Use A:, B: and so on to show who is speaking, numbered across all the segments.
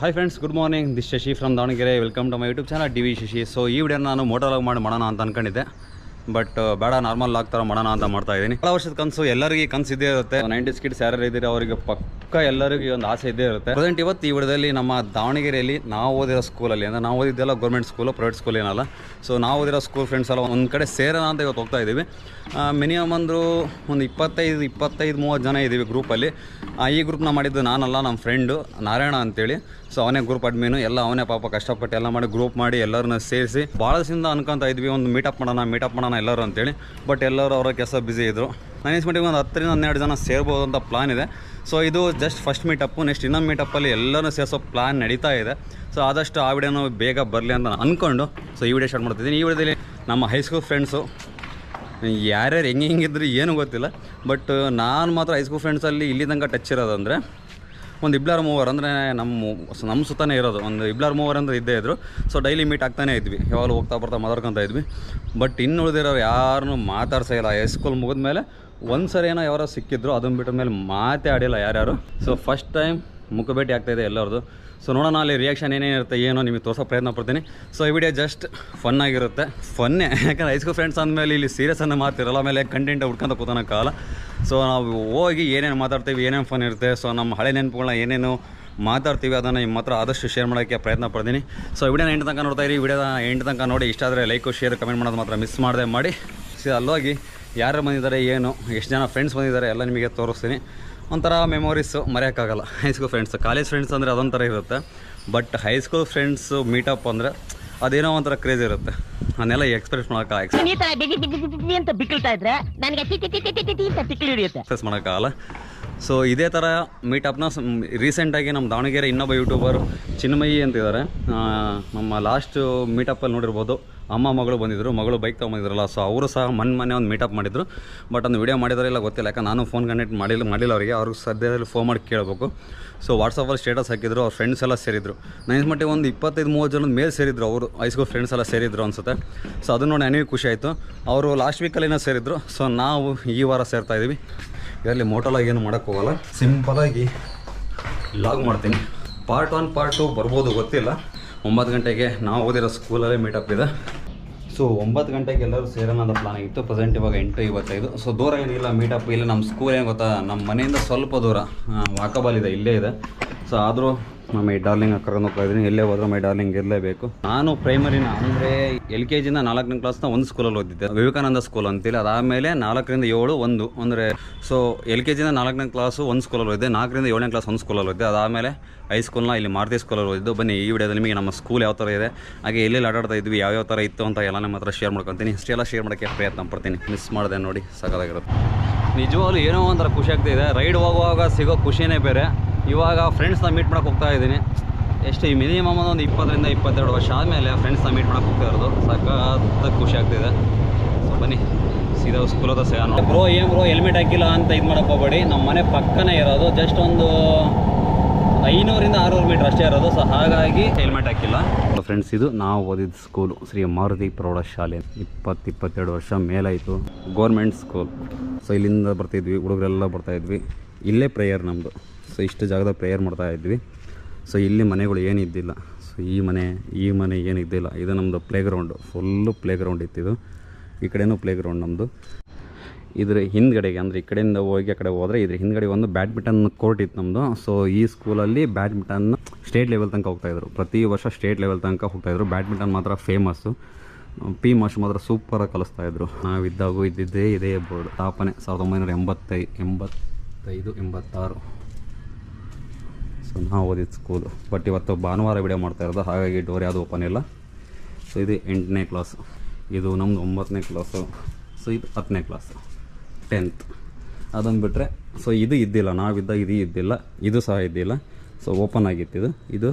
A: Hi friends good morning this Shashi from Davangere welcome to my YouTube channel D V Shashi so ಈ video ನಾನು motovlog ಮಾಡಿ ಮಾಡೋಣ ಅಂತ ಅನ್ಕೊಂಡಿದ್ದೆ. But ಬೇಡ ನಾರ್ಮಲ್ ಲಾಗ್ ಥರ ಮಾಡೋಣ ಅಂತ ಮಾಡ್ತಾ ಇದ್ದೀನಿ. ಭಾಳ ವರ್ಷದ ಕನಸು, ಎಲ್ಲರಿಗೆ ಕನಸು ಇದ್ದೇ ಇರುತ್ತೆ. ನೈಂಟೀಸ್ ಕಿಡ್ಸ್ ಯಾರು ಇದ್ದೀರಿ, ಅವರಿಗೆ ಪಕ್ಕ ಎಲ್ಲರಿಗೂ ಈ ಒಂದು ಆಸೆ ಇದ್ದೇ ಇರುತ್ತೆ. ಪ್ರೆಸೆಂಟ್ ಇವತ್ತು ಈ ವಿಡದಲ್ಲಿ ನಮ್ಮ ದಾವಣಗೆರೆಯಲ್ಲಿ ನಾವು ಓದಿರೋ ಸ್ಕೂಲಲ್ಲಿ ಅಂದರೆ ನಾವು ಓದಿದ್ದೆಲ್ಲ ಗೌರ್ಮೆಂಟ್ ಸ್ಕೂಲು ಪ್ರೈವೇಟ್ ಸ್ಕೂಲ್ ಏನಲ್ಲ. ಸೊ ನಾವು ಓದಿರೋ ಸ್ಕೂಲ್ ಫ್ರೆಂಡ್ಸ್ ಎಲ್ಲ ಒಂದು ಕಡೆ ಸೇರೋಣ ಅಂತ ಇವತ್ತು ಹೋಗ್ತಾ ಇದ್ದೀವಿ. ಮಿನಿಮಮ್ ಅಂದರೂ ಒಂದು ಇಪ್ಪತ್ತೈದು ಇಪ್ಪತ್ತೈದು, ಮೂವತ್ತು ಜನ ಇದ್ದೀವಿ ಗ್ರೂಪಲ್ಲಿ ಈ ಗ್ರೂಪ್ನ ಮಾಡಿದ್ದು ನಾನಲ್ಲ ನಮ್ಮ ಫ್ರೆಂಡು ನಾರಾಯಣ ಅಂತೇಳಿ. ಸೊ ಅವನೇ ಗ್ರೂಪ್ ಅಡ್ಮಿನು ಎಲ್ಲ ಅವನೇ ಪಾಪ ಕಷ್ಟಪಟ್ಟು ಎಲ್ಲ ಮಾಡಿ ಗ್ರೂಪ್ ಮಾಡಿ ಎಲ್ಲರನ್ನ ಸೇರಿಸಿ ಭಾಳ ಸಿಂದ ಅನ್ಕೊಂತ ಇದ್ವಿ, ಒಂದು ಮೀಟಪ್ ಮಾಡೋಣ ಮೀಟಪ್ ಮಾಡೋಣ ಎಲ್ಲರೂ ಅಂತೇಳಿ. ಬಟ್ ಎಲ್ಲರೂ ಅವರ ಕೆಲಸ ಬ್ಯುಸಿ ಇದ್ದರು ನಾನು ಮಟ್ಟಿಗೆ ಒಂದು ಹತ್ತರಿಂದ ಹನ್ನೆರಡು ಜನ ಸೇರ್ಬೋದು ಅಂತ ಪ್ಲಾನ್ ಇದೆ. ಸೊ ಇದು ಜಸ್ಟ್ ಫಸ್ಟ್ ಮೀಟಪ್ಪು ನೆಕ್ಸ್ಟ್ ಇನ್ನೊಂದು ಮೀಟಪ್ಪಲ್ಲಿ ಎಲ್ಲರೂ ಸೇರಿಸೋ ಪ್ಲಾನ್ ನಡೀತಾ ಇದೆ. ಸೊ ಆದಷ್ಟು ಆ ವಿಡಿಯೋನು ಬೇಗ ಬರಲಿ ಅಂತ ನಾನು ಅಂದ್ಕೊಂಡು ಸೊ ಈ ವಿಡಿಯೋ ಸ್ಟಾರ್ಟ್ ಮಾಡ್ತಿದ್ದೀನಿ. ಈ ವಿಡಿಯೋದಲ್ಲಿ ನಮ್ಮ ಹೈಸ್ಕೂಲ್ ಫ್ರೆಂಡ್ಸು ಯಾರ್ಯಾರು ಹೆಂಗೆ ಹೆಂಗಿದ್ರು ಏನೂ ಗೊತ್ತಿಲ್ಲ ಬಟ್ ನಾನು ಮಾತ್ರ ಹೈಸ್ಕೂಲ್ ಫ್ರೆಂಡ್ಸಲ್ಲಿ ಇಲ್ಲಿ ತನಕ ಟಚ್ ಇರೋದಂದರೆ, ಒಂದು ಇಬ್ಲಾರ್ ಮೂವರ್ ಅಂದರೆ ನಮ್ಮ ನಮ್ಮ ಸುತ್ತಾನೇ ಇರೋದು. ಒಂದು ಇಬ್ಲಾರ್ ಮೂವರ್ ಅಂದರೆ ಇದ್ದೇ ಇದ್ದರು ಸೊ ಡೈಲಿ ಮೀಟ್ ಆಗ್ತಾನೆ ಇದ್ವಿ. ಯಾವಾಗಲೂ ಹೋಗ್ತಾ ಬರ್ತಾ ಮಾತಾಡ್ಕೊತಾ ಇದ್ವಿ. ಬಟ್ ಇನ್ನು ಉಳಿದಿರೋರು ಯಾರನ್ನೂ ಮಾತಾಡ್ಸೇ ಇಲ್ಲ. ಹೈಸ್ಕೂಲ್ ಮುಗಿದ ಮೇಲೆ ಒಂದು ಸರಿ ಏನೋ ಯಾರೋ ಸಿಕ್ಕಿದ್ರು ಅದನ್ನು ಬಿಟ್ಟ ಮೇಲೆ ಮಾತೇ ಆಡಿಲ್ಲ ಯಾರ್ಯಾರು. ಸೊ ಫಸ್ಟ್ ಟೈಮ್ ಮುಖಭೇಟಿ ಆಗ್ತಾಯಿದೆ ಎಲ್ಲರದು. ಸೊ ನೋಡೋಣ ಅಲ್ಲಿ ರಿಯಾಕ್ಷನ್ ಏನೇನಿರುತ್ತೆ, ಏನೋ ನಿಮಗೆ ತೋರಿಸೋ ಪ್ರಯತ್ನ ಪಡ್ತೀನಿ. ಸೊ ಈ ವಿಡಿಯೋ ಜಸ್ಟ್ ಫನ್ ಆಗಿರುತ್ತೆ. ಫನ್ನೇ ಯಾಕಂದ್ರೆ ಹೈಸ್ಕೂಲ್ ಫ್ರೆಂಡ್ಸ್ ಅಂದಮೇಲೆ ಇಲ್ಲಿ ಸೀರಿಯಸ್ ಅನ್ನೋ ಮಾತಿರಲ್ಲ ಆಮೇಲೆ ಕಂಟೆಂಟ್ ಹುಡ್ಕೊಂತ ಕೂತಾನ ಕಾಲ. ಸೊ ನಾವು ಹೋಗಿ ಏನೇನು ಮಾತಾಡ್ತೀವಿ, ಏನೇನು ಫನ್ ಇರುತ್ತೆ ಸೊ ನಮ್ಮ ಹಳೆ ನೆನಪುಗಳನ್ನ ಏನೇನು ಮಾತಾಡ್ತೀವಿ ಅದನ್ನು ನಿಮ್ಮ ಹತ್ರ ಆದಷ್ಟು ಶೇರ್ ಮಾಡೋಕ್ಕೆ ಪ್ರಯತ್ನ ಪಡ್ತೀನಿ. ಸೊ ವಿಡಿಯೋನ ಎಂಟು ತನಕ ನೋಡ್ತಾ ಇರಿ. ವಿಡಿಯೋನ ಎಂಟು ತನಕ ನೋಡಿ, ಇಷ್ಟ ಆದರೆ ಲೈಕು ಶೇರ್ ಕಮೆಂಟ್ ಮಾಡೋದು ಮಾತ್ರ ಮಿಸ್ ಮಾಡದೆ ಮಾಡಿ. ಸೊ ಅಲ್ಲೋಗಿ ಯಾರು ಬಂದಿದ್ದಾರೆ ಏನು ಎಷ್ಟು ಜನ ಫ್ರೆಂಡ್ಸ್ ಬಂದಿದ್ದಾರೆ ಎಲ್ಲ ನಿಮಗೆ ತೋರಿಸ್ತೀನಿ. ಒಂಥರ memories ಮರೆಯೋಕ್ಕಾಗಲ್ಲ. High school friends college friends ಅಂದರೆ ಅದೊಂಥರ ಇರುತ್ತೆ. ಬಟ್ ಹೈಸ್ಕೂಲ್ ಫ್ರೆಂಡ್ಸು ಮೀಟಪ್ ಅಂದರೆ ಅದೇನೋ ಒಂಥರ ಕ್ರೇಜ್ ಇರುತ್ತೆ. ಅದನ್ನೆಲ್ಲ ಎಕ್ಸ್ಪ್ರೆಸ್
B: ಬಿಗಿ ಅಂತ ಬಿಕ್ಕಳ್ತಾ ಇದ್ರೆ ನನಗೆ
A: ಎಕ್ಸ್ಪ್ರೆಸ್ ಮಾಡೋಕ್ಕಾಗಲ್ಲ. ಸೊ ಇದೇ ಥರ ಮೀಟಪ್ನ ರೀಸೆಂಟಾಗಿ ನಮ್ಮ ದಾವಣಗೆರೆ ಇನ್ನೊಬ್ಬ ಯೂಟ್ಯೂಬರ್ ಚಿನ್ಮಯಿ ಅಂತಿದ್ದಾರೆ. ನಮ್ಮ ಲಾಸ್ಟ್ ಮೀಟಪ್ಪಲ್ಲಿ ನೋಡಿರ್ಬೋದು. ಅಮ್ಮ ಮಗಳು ಬಂದಿದ್ದರು ಮಗಳು ಬೈಕ್ ತೊಗೊಂಬಂದಿದ್ರಲ್ಲ ಸೊ ಅವರು ಸಹ ಮನ್ ಮನೆ ಒಂದು ಮೀಟಪ್ ಮಾಡಿದ್ರು. ಬಟ್ ಒಂದು ವಿಡಿಯೋ ಮಾಡಿದಾರೆ ಇಲ್ಲ ಗೊತ್ತಿಲ್ಲ ಯಾಕೆ ನಾನು ಫೋನ್ ಕನೆಕ್ಟ್ ಮಾಡಿಲ್ಲ ಮಾಡಿಲ್ಲ ಅವರಿಗೆ. ಅವ್ರಿಗೆ ಸದ್ಯದಲ್ಲಿ ಫೋನ್ ಮಾಡಿ ಕೇಳಬೇಕು. ಸೊ ವಾಟ್ಸಪ್ಪಲ್ಲಿ ಸ್ಟೇಟಸ್ ಹಾಕಿದ್ರು, ಅವ್ರ ಫ್ರೆಂಡ್ಸ್ ಎಲ್ಲ ಸೇರಿದ್ರು. ನನ್ನ ಮಟ್ಟಿಗೆ ಒಂದು ಇಪ್ಪತ್ತೈದು ಮೂವತ್ತು ಜನ ಮೇಲೆ ಸೇರಿದ್ರು ಅವರು. ಹೈಸ್ಕೂಲ್ ಫ್ರೆಂಡ್ಸ್ ಎಲ್ಲ ಸೇರಿದ್ರು ಅನ್ಸುತ್ತೆ. ಸೊ ಅದನ್ನು ನೋಡಿ ನನಗೆ ಖುಷಿ ಆಯಿತು. ಅವರು ಲಾಸ್ಟ್ ವೀಕಲ್ಲಿನ ಸೇರಿದ್ರು. ಸೊ ನಾವು ಈ ವಾರ ಸೇರ್ತಾ ಇದ್ದೀವಿ ಇದರಲ್ಲಿ ಮೋಟಲಾಗಿ ಏನು ಮಾಡೋಕ್ಕೆ ಹೋಗಲ್ಲ. ಸಿಂಪಲಾಗಿ ಲಾಗ್ ಮಾಡ್ತೀನಿ. ಪಾರ್ಟ್ ಒನ್ ಪಾರ್ಟ್ ಟು ಬರ್ಬೋದು, ಗೊತ್ತಿಲ್ಲ. ಒಂಬತ್ತು ಗಂಟೆಗೆ ನಾವು ಓದಿರೋ ಸ್ಕೂಲಲ್ಲೇ ಮೀಟಪ್ ಇದೆ. ಸೊ ಒಂಬತ್ತು ಗಂಟೆಗೆ ಎಲ್ಲರೂ ಸೇರೋಣ ಪ್ಲಾನ್ ಆಗಿತ್ತು. ಪ್ರೆಸೆಂಟ್ ಇವಾಗ ಎಂಟು ಇವತ್ತೈದು ಸೊ ದೂರ ಏನಿಲ್ಲ ಮೀಟಪ್ ಇಲ್ಲ ನಮ್ಮ ಸ್ಕೂಲ್ ಏನು ಗೊತ್ತಾ? ನಮ್ಮ ಮನೆಯಿಂದ ಸ್ವಲ್ಪ ದೂರ. ವಾಕಬಾಲ್ ಇದೆ, ಇಲ್ಲೇ ಇದೆ. ಸೊ ಆದರೂ ಈ ಡಾರ್ಲಿಂಗ್ ಕರ್ಕೊಂಡು ಹೋಗ್ತಾ ಎಲ್ಲೇ ಹೋದ್ರೂ ಮೈ ಡಾರ್ಲಿಂಗ್ ಇರಲೇಬೇಕು. ನಾನು ಪ್ರೈಮರಿನ ಅಂದರೆ ಎಲ್ ಕೆ ಜಿಂದ ನಾಲ್ಕನೇ ಕ್ಲಾಸ್ನ ಒಂದು ಸ್ಕೂಲಲ್ಲಿ ಓದಿದ್ದೆ. ವಿವೇಕಾನಂದ ಸ್ಕೂಲ್ ಅಂತೇಳಿ ಅದಾದಮೇಲೆ ನಾಲ್ಕರಿಂದ ಏಳು ಒಂದು. ಅಂದರೆ ಸೊ ಎಲ್ ಕೆ ಜಿಂದ ನಾಲ್ಕನೇ ಕ್ಲಾಸು ಒಂದು ಸ್ಕೂಲಲ್ಲಿ ಓದಿದ್ದೆ. ನಾಲ್ಕರಿಂದ ಏಳನೇ ಕ್ಲಾಸ್ ಒಂದು ಸ್ಕೂಲಲ್ಲಿ ಓದಿದ್ದೆ. ಅದಾದಮೇಲೆ ಹೈಸ್ಕೂಲ್ನ ಇಲ್ಲಿ ಮಾರುತಿ ಸ್ಕೂಲಲ್ಲಿ ಓದಿದ್ದು. ಬನ್ನಿ, ಈ ವಿಡಿಯೋದಲ್ಲಿ ನಿಮಗೆ ನಮ್ಮ ಸ್ಕೂಲ್ ಯಾವ ಥರ ಇದೆ, ಹಾಗೆ ಎಲ್ಲೆಲ್ಲಿ ಆಟಾಡ್ತಾ ಇದ್ವಿ ಯಾವ್ಯಾವ ಥರ ಇತ್ತು ಅಂತ ಎಲ್ಲ ನಿಮ್ಮ ಹತ್ರ ಶೇರ್ ಮಾಡ್ಕೊತೀನಿ. ಇಷ್ಟೆಲ್ಲ ಶೇರ್ ಮಾಡೋಕ್ಕೆ ಪ್ರಯತ್ನ ಪಡ್ತೀನಿ. ಮಿಸ್ ಮಾಡಿದೆ ನೋಡಿ ಸಕಾಲಾಗಿರುತ್ತೆ ನಿಜವಾಗ್ಲೂ ಏನೋ ಒಂಥರ ಖುಷಿ ಆಗ್ತಿದೆ ರೈಡ್ ಹೋಗುವಾಗ ಸಿಗೋ ಖುಷಿನೇ ಬೇರೆ. ಇವಾಗ ಫ್ರೆಂಡ್ಸ್ನ ಮೀಟ್ ಮಾಡೋಕೆ ಹೋಗ್ತಾ ಇದ್ದೀನಿ. ಎಷ್ಟು ಈ ಮಿನಿಮಮ್ ಒಂದು ಇಪ್ಪತ್ತರಿಂದ ಇಪ್ಪತ್ತೆರಡು ವರ್ಷ ಆದಮೇಲೆ ಫ್ರೆಂಡ್ಸ್ನ ಮೀಟ್ ಮಾಡೋಕೆ ಹೋಗ್ತಾ ಇರೋದು. ಸಖತ್ ಖುಷಿ ಆಗ್ತಿದೆ. ಸೊ ಬನ್ನಿ, ಸೀದಾ ಸ್ಕೂಲ್ ಹತ್ರ ಸಿಗೋಣ ಬ್ರೋ ಏನು ಬ್ರೋ ಹೆಲ್ಮೆಟ್ ಹಾಕಿಲ್ಲ ಅಂತ ಇದು ಮಾಡಕ್ಕೆ ಹೋಗ್ಬೇಡಿ. ನಮ್ಮ ಮನೆ ಪಕ್ಕನೇ ಇರೋದು. ಜಸ್ಟ್ ಒಂದು ಐನೂರಿಂದ ಆರುನೂರು ಮೀಟ್ರ್ ಅಷ್ಟೇ ಇರೋದು. ಸೊ ಹಾಗಾಗಿ ಹೆಲ್ಮೆಟ್ ಹಾಕಿಲ್ಲ. ಫ್ರೆಂಡ್ಸ್ ಇದು ನಾವು ಓದಿದ ಸ್ಕೂಲು ಶ್ರೀ ಮಾರುತಿ ಪ್ರೌಢಶಾಲೆ. ಇಪ್ಪತ್ತು ಇಪ್ಪತ್ತೆರಡು ವರ್ಷ ಮೇಲಾಯಿತು. ಗೋರ್ಮೆಂಟ್ ಸ್ಕೂಲ್ ಸೊ ಇಲ್ಲಿಂದ ಬರ್ತಾಯಿದ್ವಿ ಹುಡುಗರೆಲ್ಲ ಬರ್ತಾಯಿದ್ವಿ ಇಲ್ಲೇ ಪ್ರೇಯರ್ ನಮ್ಮದು ಸೊ ಇಷ್ಟು ಜಾಗದಾಗ ಪ್ರೇಯರ್ ಮಾಡ್ತಾ ಇದ್ವಿ. ಸೊ ಇಲ್ಲಿ ಮನೆಗಳು ಏನಿದ್ದಿಲ್ಲ ಸೊ ಈ ಮನೆ ಈ ಮನೆ ಏನಿದ್ದಿಲ್ಲ ಇದು ನಮ್ಮದು playground full playground ಇತ್ತಿದು. ಈ ಕಡೆನೂ ಪ್ಲೇ ಗ್ರೌಂಡ್ ನಮ್ಮದು ಇದ್ರ ಹಿಂದ್ಗಡೆಗೆ ಅಂದರೆ ಈ ಕಡೆಯಿಂದ ಹೋಗಿ ಆ ಕಡೆ ಹೋದರೆ ಇದ್ರ ಹಿಂದ್ಗಡೆ ಒಂದು ಬ್ಯಾಡ್ಮಿಂಟನ್ ಕೋರ್ಟ್ ಇತ್ತು ನಮ್ಮದು ಸೊ ಈ ಸ್ಕೂಲಲ್ಲಿ ಬ್ಯಾಡ್ಮಿಂಟನ್ ಸ್ಟೇಟ್ ಲೆವೆಲ್ ತನಕ ಹೋಗ್ತಾಯಿದ್ರು ಪ್ರತಿ ವರ್ಷ ಸ್ಟೇಟ್ ಲೆವೆಲ್ ತನಕ ಹೋಗ್ತಾಯಿದ್ರು ಬ್ಯಾಡ್ಮಿಂಟನ್ ಮಾತ್ರ ಫೇಮಸ್ಸು ಪಿ ಮಾಸ್ಟರ್ ಮಾತ್ರ ಸೂಪರಾಗಿ ಕಲಿಸ್ತಾಯಿದ್ರು ನಾವಿದ್ದಾಗೂ ಇದ್ದಿದ್ದೇ ಇದೇ ಬೋರ್ಡ್ ಸ್ಥಾಪನೆ ಸಾವಿರದ ಒಂಬೈನೂರ ಎಂಬತ್ತೈ, ಎಂಬತ್ತೈದು, ಎಂಬತ್ತಾರು. ನಾವು ಓದಿದ ಸ್ಕೂಲು. ಬಟ್ ಇವತ್ತು ಭಾನುವಾರ ವಿಡಿಯೋ ಮಾಡ್ತಾ ಇರೋದು. ಹಾಗಾಗಿ ಡೋರ್ ಯಾವುದು ಓಪನ್ ಇಲ್ಲ. ಸೊ ಇದು ಎಂಟನೇ ಕ್ಲಾಸು ಇದು ನಮ್ಮದು ಒಂಬತ್ತನೇ ಕ್ಲಾಸು ಸೊ ಇದು ಹತ್ತನೇ ಕ್ಲಾಸು ಟೆಂತ್ ಅದನ್ನು ಬಿಟ್ಟರೆ ಸೊ ಇದು ಇದ್ದಿಲ್ಲ. ನಾವಿದ್ದ ಇದು ಇದ್ದಿಲ್ಲ. ಇದು ಸಹ ಇದ್ದಿಲ್ಲ. ಸೊ ಓಪನ್ ಆಗಿತ್ತಿದು. ಇದು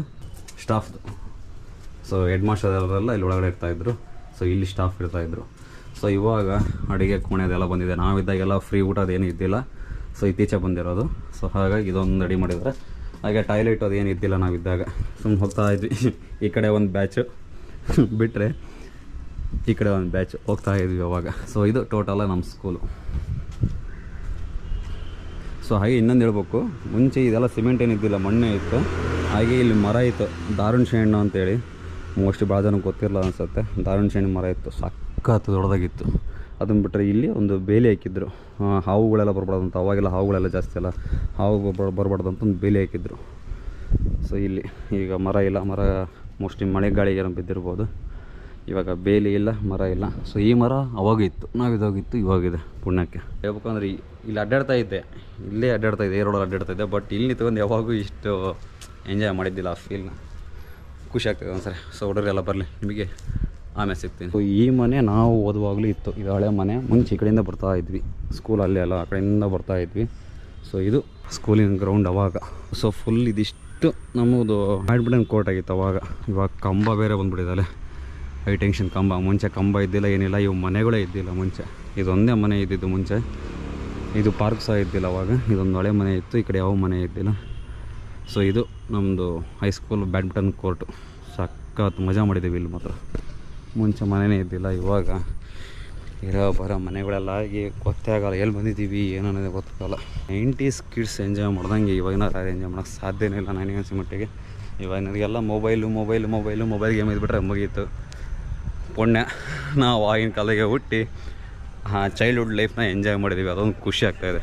A: ಸ್ಟಾಫ್ದು ಸೊ ಹೆಡ್ ಮಾಸ್ಟರ್ ಅವರೆಲ್ಲ ಇಲ್ಲಿ ಒಳಗಡೆ ಇರ್ತಾಯಿದ್ರು ಸೊ ಇಲ್ಲಿ ಸ್ಟಾಫ್ ಇರ್ತಾಯಿದ್ರು ಸೊ ಇವಾಗ ಅಡುಗೆ ಕೋಣೆ ಅದೆಲ್ಲ ಬಂದಿದೆ. ನಾವಿದ್ದಾಗೆಲ್ಲ ಫ್ರೀ ಊಟ ಅದೇನು ಇದ್ದಿಲ್ಲ. ಸೊ ಇತ್ತೀಚೆ ಬಂದಿರೋದು. ಸೊ ಹಾಗಾಗಿ ಇದೊಂದು ರೆಡಿ ಮಾಡಿದರೆ ಹಾಗೆ ಟಾಯ್ಲೆಟ್ ಅದೇನು ಇದ್ದಿಲ್ಲ ನಾವಿದ್ದಾಗ. ಸುಮ್ಮನೆ ಹೋಗ್ತಾ ಇದ್ವಿ. ಈ ಕಡೆ ಒಂದು ಬ್ಯಾಚು ಬಿಟ್ಟರೆ ಈ ಕಡೆ ಒಂದು ಬ್ಯಾಚ್ ಹೋಗ್ತಾ ಇದ್ವಿ ಅವಾಗ. ಸೊ ಇದು ಟೋಟಲ ನಮ್ಮ ಸ್ಕೂಲು ಸೊ ಹಾಗೆ ಇನ್ನೊಂದು ಹೇಳ್ಬೇಕು. ಮುಂಚೆ ಇದೆಲ್ಲ ಸಿಮೆಂಟ್ ಏನಿದ್ದಿಲ್ಲ ಮಣ್ಣೆ ಇತ್ತು. ಹಾಗೆ ಇಲ್ಲಿ ಮರ ಇತ್ತು. ದಾರುಣ್ ಶೇಣ್ಣು ಅಂತೇಳಿ. ಮೋಸ್ಟ್ಲಿ ಭಾಳ ಜನಕ್ಕೆ ಗೊತ್ತಿರಲ್ಲ ಅನಿಸುತ್ತೆ. ದಾರುಣ್ ಶೆಣ್ಣು ಮರ ಇತ್ತು. ಸಖತ್ತು ದೊಡ್ಡದಾಗಿತ್ತು. ಅದನ್ನು ಬಿಟ್ಟರೆ ಇಲ್ಲಿ ಒಂದು ಬೇಲಿ ಹಾಕಿದ್ರು. ಹಾವುಗಳೆಲ್ಲ ಬರಬಾರ್ದಂತ, ಅವಾಗೆಲ್ಲ ಹಾವುಗಳೆಲ್ಲ ಜಾಸ್ತಿ ಅಲ್ಲ, ಹಾವು ಬರಬಾರ್ದಂತ ಒಂದು ಬೇಲಿ ಹಾಕಿದ್ರು. ಸೊ ಇಲ್ಲಿ ಈಗ ಮರ ಇಲ್ಲ, ಮರ ಮೋಸ್ಟ್ಲಿ ಮಳೆ ಗಾಳಿಗೆ ಬಿದ್ದಿರ್ಬೋದು. ಇವಾಗ ಬೇಲಿ ಇಲ್ಲ, ಮರ ಇಲ್ಲ. ಸೊ ಈ ಮರ ಅವಾಗ ಇತ್ತು ನಾವು ಇದಾಗಿತ್ತು ಇವಾಗಿದೆ ಪುಣ್ಯಕ್ಕೆ. ಹೇಳ್ಬೇಕಂದ್ರೆ ಇಲ್ಲಿ ಅಡ್ಡಾಡ್ತಾ ಇದ್ದೆ ಇಲ್ಲೇ ಅಡ್ಡಾಡ್ತಾ ಇದ್ದೆ ಏರೋಡಲ್ಲಿ ಅಡ್ಡಾಡ್ತಾ ಇದ್ದೆ ಬಟ್ ಇಲ್ಲಿ ತಗೊಂಡು ಯಾವಾಗೂ ಇಷ್ಟು ಎಂಜಾಯ್ ಮಾಡಿದ್ದಿಲ್ಲ ಆ ಫೀಲ್ನ ಖುಷಿ ಆಗ್ತದೆ ಒಂದ್ಸರಿ. ಸೊ ಹುಡುಗರೆಲ್ಲ ಬರಲಿ, ನಿಮಗೆ ಆಮೇಲೆ ಸಿಗ್ತೀನಿ. ಸೊ ಈ ಮನೆ ನಾವು ಓದುವಾಗಲೂ ಇತ್ತು. ಇದು ಹಳೆ ಮನೆ. ಮುಂಚೆ ಈ ಕಡೆಯಿಂದ ಬರ್ತಾ ಇದ್ವಿ. ಸ್ಕೂಲ್ ಎಲ್ಲ ಅಲ್ಲ, ಆ ಕಡೆಯಿಂದ ಬರ್ತಾ ಇದ್ವಿ. ಸೊ ಇದು ಸ್ಕೂಲಿನ ಗ್ರೌಂಡ್ ಅವಾಗ. ಸೊ ಫುಲ್ ಇದಿಷ್ಟು ನಮ್ಮದು ಬ್ಯಾಡ್ಮಿಂಟನ್ ಕೋರ್ಟ್ ಆಗಿತ್ತು ಅವಾಗ. ಇವಾಗ ಕಂಬ ಬೇರೆ ಬಂದ್ಬಿಟ್ಟಿದ್ದಾಳೆ ಹೈ ಟೆನ್ಷನ್ ಕಂಬ. ಮುಂಚೆ ಕಂಬ ಇದ್ದಿಲ್ಲ, ಏನಿಲ್ಲ. ಇವು ಮನೆಗಳೇ ಇದ್ದಿಲ್ಲ ಮುಂಚೆ. ಇದೊಂದೇ ಮನೆ ಇದ್ದಿದ್ದು ಮುಂಚೆ. ಇದು ಪಾರ್ಕ್ ಸಹ ಇದ್ದಿಲ್ಲ ಅವಾಗ. ಇದೊಂದು ಹಳೆ ಮನೆ ಇತ್ತು. ಈ ಕಡೆ ಯಾವ ಮನೆ ಇದ್ದಿಲ್ಲ. ಸೊ ಇದು ನಮ್ಮದು ಹೈಸ್ಕೂಲ್ ಬ್ಯಾಡ್ಮಿಂಟನ್ ಕೋರ್ಟು ಸಖತ್ ಮಜಾ ಮಾಡಿದ್ದೀವಿ ಇಲ್ಲಿ ಮಾತ್ರ. ಮುಂಚೆ ಮನೆಯೇ ಇದ್ದಿಲ್ಲ, ಇವಾಗ ಇರೋ ಬರೋ ಮನೆಗಳೆಲ್ಲ ಆಗಿ ಗೊತ್ತೇ ಆಗಲ್ಲ, ಎಲ್ಲಿ ಬಂದಿದ್ದೀವಿ, ಏನು ಅನ್ನೋದೇ ಗೊತ್ತಾಗಲ್ಲ. ನೈಂಟೀಸ್ ಕಿಡ್ಸ್ ಎಂಜಾಯ್ ಮಾಡ್ದಂಗೆ ಇವಾಗಿನ ಯಾರು ಎಂಜಾಯ್ ಮಾಡೋಕ್ಕೆ ಸಾಧ್ಯನೇ ಇಲ್ಲ ನನಗೆ ಅನಿಸಿ ಮಟ್ಟಿಗೆ. ಇವಾಗ ನನಗೆಲ್ಲ mobile mobile mobile, mobile game ಇದ್ಬಿಟ್ರೆ ಮುಗೀತು. ಪುಣ್ಯ. ನಾವು ಆಗಿನ ಕಾಲಿಗೆ ಹುಟ್ಟಿ ಹಾಂ ಚೈಲ್ಡ್ಹುಡ್ ಲೈಫ್ನ ಎಂಜಾಯ್ ಮಾಡಿದ್ದೀವಿ ಅದೊಂದು ಖುಷಿ ಆಗ್ತಾಯಿದೆ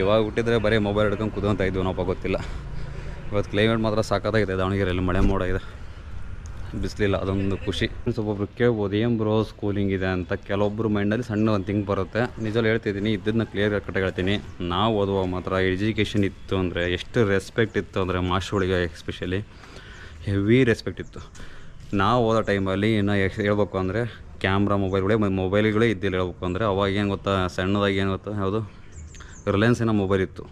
A: ಇವಾಗ ಹುಟ್ಟಿದ್ರೆ ಬರೀ ಮೊಬೈಲ್ ಹಿಡ್ಕೊಂಡು ಕುದಂತ ಇದ್ವಿ ನಾವಪ್ಪ ಗೊತ್ತಿಲ್ಲ. ಇವತ್ತು ಕ್ಲೈಮೇಟ್ ಮಾತ್ರ ಸಾಕಾಗಿದೆ ದಾವಣಗೆರೆಯಲ್ಲಿ ಮಳೆ ಮೋಡ ಇದೆ. ಬಿಸಿಲಿಲ್ಲ, ಅದೊಂದು ಖುಷಿ. ಒಬ್ಬೊಬ್ರು ಕೇಳ್ಬೋದು, ಏನು ಬ್ರೋ ಸ್ಕೂಲಿಂಗ್ ಇದೆ ಅಂತ? ಕೆಲವೊಬ್ಬರು ಮೈಂಡಲ್ಲಿ ಸಣ್ಣ ಒಂದು ಥಿಂಕ್ ಬರುತ್ತೆ. ನಿಜ ಹೇಳ್ತಿದ್ದೀನಿ ಇದನ್ನ ಕ್ಲಿಯರ್ ಕಟ್ ಹೇಳ್ತೀನಿ. ನಾವು ಓದುವ ಮಾತ್ರ ಎಜುಕೇಷನ್ ಇತ್ತು ಅಂದರೆ, ಎಷ್ಟು ರೆಸ್ಪೆಕ್ಟ್ ಇತ್ತು ಅಂದರೆ ಮಾಸ್ಟ್ರುಗಳಿಗೆ ಎಸ್ಪೆಷಲಿ ಹೆವಿ ರೆಸ್ಪೆಕ್ಟ್ ಇತ್ತು. ನಾವು ಓದೋ ಟೈಮಲ್ಲಿ ಇನ್ನು ಹೇಳ್ಬೇಕು ಅಂದರೆ ಕ್ಯಾಮ್ರಾ ಮೊಬೈಲ್ಗಳೇ ಮೊಬೈಲ್ಗಳೇ ಇದ್ದಿಲ್ಲ ಹೇಳ್ಬೇಕು ಅಂದರೆ, ಅವಾಗ ಏನು ಗೊತ್ತಾ, ಸಣ್ಣದಾಗಿ ಏನು ಗೊತ್ತಾ ಯಾವುದು ರಿಲಯನ್ಸಿನ ಮೊಬೈಲ್ ಇತ್ತು.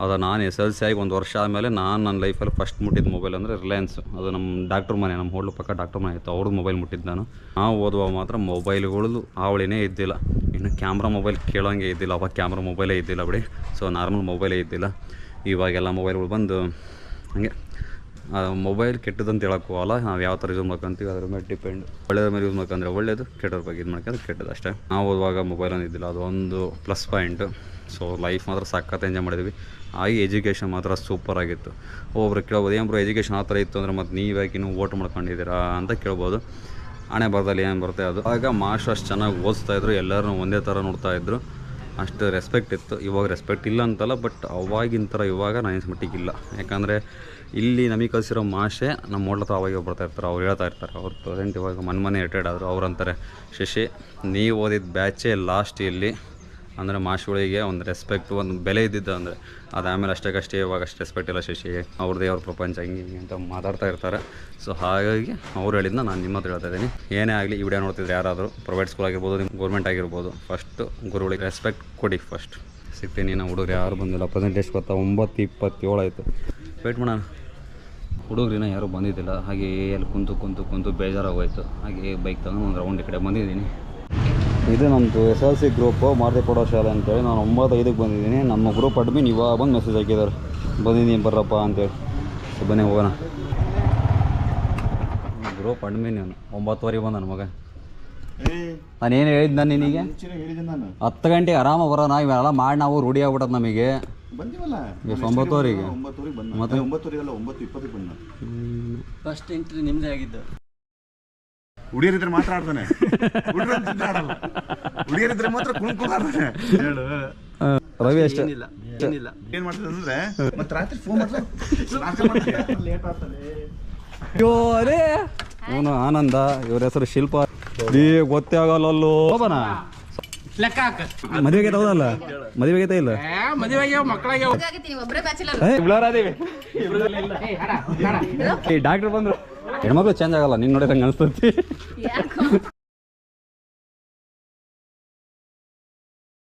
A: ಅದು ನಾನು ಎಸ್ ಎಲ್ ಸಿ ಆಗಿ ಒಂದು ವರ್ಷ ಆದಮೇಲೆ ನಾನು ನನ್ನ ಲೈಫಲ್ಲಿ ಫಸ್ಟ್ ಮುಟ್ಟಿದ ಮೊಬೈಲ್ ಅಂದರೆ ರಿಲಯನ್ಸ್ ಅದು ನಮ್ಮ ಡಾಕ್ಟ್ರ್ ಮನೆ ನಮ್ಮ ಹೋಟ್ಲು ಪಕ್ಕ ಡಾಕ್ಟ್ರ್ ಮನೆ ಇತ್ತು. ಅವ್ರದ್ದು ಮೊಬೈಲ್ ಮುಟ್ಟಿದ್ದು ನಾನು. ನಾವು ಓದುವಾಗ ಮಾತ್ರ ಮೊಬೈಲ್ಗಳದ್ದು ಅವಳಿನೇ ಇದ್ದಿಲ್ಲ. ಇನ್ನು ಕ್ಯಾಮ್ರಾ ಮೊಬೈಲ್ ಕೇಳೋಂಗೆ ಇದ್ದಿಲ್ಲ. ಅವಾಗ ಕ್ಯಾಮ್ರಾ ಮೊಬೈಲೇ ಇದ್ದಿಲ್ಲ ಬಿಡಿ. ಸೊ ನಾರ್ಮಲ್ ಮೊಬೈಲೇ ಇದ್ದಿಲ್ಲ. ಇವಾಗೆಲ್ಲ ಮೊಬೈಲ್ಗಳು ಬಂದು ಹಾಗೆ ಮೊಬೈಲ್ ಕೆಟ್ಟದಂತ ಹೇಳಕ್ಕೆ ಹೋಗಲ್ಲ ನಾವು ಯಾವ ಥರ ಯೂಸ್ ಮಾಡ್ಕೊಂತೀವಿ ಅದ್ರ ಮೇಲೆ ಡಿಪೆಂಡ್ ಒಳ್ಳೆಯದ್ರ ಮೇಲೆ ಯೂಸ್ ಮಾಡ್ಕೊಂಡ್ರೆ ಒಳ್ಳೇದು ಕೆಟ್ಟದ್ರ ಬಗ್ಗೆ ಇದು ಮಾಡ್ಕೊಂಡ್ರೆ ಕೆಟ್ಟದ್ದು ಅಷ್ಟೇ. ನಾವು ಓದುವಾಗ ಮೊಬೈಲ್ ಇದ್ದಿಲ್ಲ, ಅದು ಒಂದು ಪ್ಲಸ್ ಪಾಯಿಂಟು ಸೊ ಲೈಫ್ ಮಾತ್ರ ಸಖತ್ ಎಂಜಾಯ್ ಮಾಡಿದ್ವಿ. ಆಗಿ ಎಜುಕೇಷನ್ ಮಾತ್ರ ಸೂಪರ್ ಆಗಿತ್ತು. ಒಬ್ಬರು ಕೇಳ್ಬೋದು, ಏನು ಬ್ರೋ ಎಜುಕೇಷನ್ ಆ ಥರ ಇತ್ತು ಅಂದರೆ ಮತ್ತು ನೀವು ಇನ್ನೂ ಓಟ್ ಮಾಡ್ಕೊಂಡಿದ್ದೀರಾ? ಅಂತ ಕೇಳ್ಬೋದು. ಹಣೆ ಬರದಲ್ಲಿ ಏನು ಬರುತ್ತೆ ಅದು. ಆಗ ಮಾಸ್ಟರ್ ಅಷ್ಟು ಚೆನ್ನಾಗಿ ಓದಿಸ್ತಾ ಇದ್ರು ಎಲ್ಲರೂ ಒಂದೇ ಥರ ನೋಡ್ತಾ ಇದ್ರು. ಅಷ್ಟು ರೆಸ್ಪೆಕ್ಟ್ ಇತ್ತು. ಇವಾಗ ರೆಸ್ಪೆಕ್ಟ್ ಇಲ್ಲ ಅಂತಲ್ಲ ಬಟ್ ಅವಾಗಿನ ಥರ ಇವಾಗ ನಾನು ಮಟ್ಟಿಗೆ ಇಲ್ಲ. ಯಾಕಂದರೆ ಇಲ್ಲಿ ನಮಗೆ ಕಲಿಸಿರೋ ಮಾಷೆ ನಮ್ಮ ಹೋಟ್ಲ ಅವಾಗ ಬರ್ತಾ ಇರ್ತಾರೆ. ಅವ್ರು ಹೇಳ್ತಾ ಇರ್ತಾರೆ. ಅವ್ರು ಪ್ರೆಸೆಂಟ್ ಇವಾಗ ಮನೆ ಮನೆ ರಿಟೈರ್ಡ್ ಆದರು. ಅವ್ರು ಅಂತಾರೆ, ಶಶಿ, ನೀವು ಓದಿದ ಬ್ಯಾಚೇ ಲಾಸ್ಟ್ ಇಲ್ಲಿ. ಅಂದರೆ ಮಾಷುಗಳಿಗೆ ಒಂದು ರೆಸ್ಪೆಕ್ಟ್ ಒಂದು ಬೆಲೆ ಇದ್ದಿದ್ದು ಅಂದರೆ, ಅದು ಆಮೇಲೆ ಅಷ್ಟಕ್ಕಷ್ಟೇ ಇವಾಗ ಅಷ್ಟು ರೆಸ್ಪೆಕ್ಟ್ ಇಲ್ಲ ಶಶಿ. ಅವ್ರದ್ದೇ ಅವ್ರ ಪ್ರಪಂಚ ಹಿಂಗೆ ಹಿಂಗೆ ಅಂತ ಮಾತಾಡ್ತಾ ಇರ್ತಾರೆ. ಸೊ ಹಾಗಾಗಿ ಅವ್ರು ಹೇಳಿದ್ನ ನಾನು ನಿಮ್ಮ ಹತ್ರ ಹೇಳ್ತಾ ಇದ್ದೀನಿ. ಏನೇ ಆಗಲಿ, ಈ ವಿಡಿಯೋ ನೋಡ್ತಿದ್ರೆ ಯಾರಾದರೂ ಪ್ರೈವೇಟ್ ಸ್ಕೂಲ್ ಆಗಿರ್ಬೋದು ನಿಮ್ಮ ಗೌರ್ಮೆಂಟ್ ಆಗಿರ್ಬೋದು ಫಸ್ಟು ಗುರುಗಳಿಗೆ ರೆಸ್ಪೆಕ್ಟ್ ಕೊಡಿ ಫಸ್ಟ್ ಸಿಗ್ತೀನಿ ನಾವು ಹುಡುಗರು ಯಾರು ಬಂದಿಲ್ಲ. ಪ್ರೆಸೆಂಟ್ ಗೊತ್ತಾ? ಒಂಬತ್ತು, ಇಪ್ಪತ್ತೇಳು ಆಯಿತು. ವೇಟ್ ಮಾಡೋಣ. ಹುಡುಗರಿನ ಯಾರೂ ಬಂದಿದ್ದಿಲ್ಲ. ಹಾಗೆ ಅಲ್ಲಿ ಕುಂತು ಕುಂತು ಕುಂತು ಬೇಜಾರಾಗೋಯ್ತು. ಹಾಗೆ ಬೈಕ್ ತಗೊಂಡು ಒಂದು ರೌಂಡ್ ಈ ಕಡೆ ಬಂದಿದ್ದೀನಿ. ಇದು ನಮ್ಮದು S L C group Maruti ಪ್ರೌಢಶಾಲೆ ಶಾಲೆ ಅಂತೇಳಿ. ನಾನು ಒಂಬತ್ತು ಐದಕ್ಕೆ ಬಂದಿದ್ದೀನಿ. ನಮ್ಮ ಗ್ರೂಪ್ ಅಡ್ಮಿನ್ ಇವಾಗ ಬಂದು ಮೆಸೇಜ್ ಹಾಕಿದ್ದಾರೆ. ಬಂದಿದ್ದೀನಿ ಬರ್ರಪ್ಪ ಅಂತೇಳಿ. ಸೊ ಬನ್ನಿ ಹೋಗೋಣ. ಗ್ರೂಪ್ ಅಡ್ಮಿನ್ ಇವನು. ಒಂಬತ್ತುವರೆಗೆ ಬಂದ ನನ್ನ ಮಗ. ನಾನೇನು ಹೇಳಿದ್ದೆ ನಾನು ನಿನಗೆ? ಹತ್ತು ಗಂಟೆಗೆ ಆರಾಮಾಗಿ ಬರೋಣ ಇವೆಲ್ಲ ಮಾಡಿ ನಾವು ರೂಢಿ ಆಗ್ಬಿಟ್ಟದ ನಮಗೆ.
C: ಬಂದಿವಲ್ಲ.
A: ಎಷ್ಟು ಒಂಬತ್ತುವರೆಗೆ
C: ಒಂಬತ್ತುವರೆಗೆ ಬಂದ ಮತ್ತೆ? ಒಂಬತ್ತುವರೆಗೆ ಅಲ್ಲ ಒಂಬತ್ತು ಇಪ್ಪತ್ತಕ್ಕೆ ಬಂದ.
D: ಫಸ್ಟ್ ಎಂಟ್ರಿ ನಿಮ್ದೇ ಆಗಿದ್ದು.
C: ಹುಡುಗಿಯರಿದ್ರೆ ಮಾತ್ರ ಆಡ್ತಾನೆ. ಹುಡುಗರಿದ್ರೆ ಆಡಲ್ಲ. ಹುಡುಗಿಯರಿದ್ರೆ ಮಾತ್ರ ಕುಣ್ ಕುಣ್ ಹೇಳು.
A: ರವಿ ಅಷ್ಟೇ.
D: ಏನಿಲ್ಲ ಏನಿಲ್ಲ.
C: ಏನ್ ಮಾಡ್ತದೆ ಅಂದ್ರೆ ಮತ್ತೆ ರಾತ್ರಿ ಫೋನ್ ಮಾಡ್ತಾರೆ ಲೇಟ್ ಆಗ್ತದೆ
A: ಅರೇ. ಅವನು ಆನಂದ ಇವ್ರ ಹೆಸರು ಶಿಲ್ಪ. ನೀ ಗೊತ್ತೇ ಆಗಲ್ಲಲ್ಲೋ. ಹೋಗೋಣ.
D: ಲೆಕ್ಕ ಹಾಕ.
A: ಮದುವೆಗೆ ಹೌದಲ್ಲ ಮದುವೆಗೆ ಇಲ್ಲ
D: ಮದುವೆಗೆ ಮಕ್ಕಳಿಗೆ
A: ಡಾಕ್ಟರ್ ಬಂದ್ರು. ಹೆಣ್ಮಕ್ಳು ಚೇಂಜ್ ಆಗಲ್ಲ ನಿನ್ ನೋಡಿದಂಗ ಅನ್ಸ್ತತಿ
E: ಯಾಕೋ?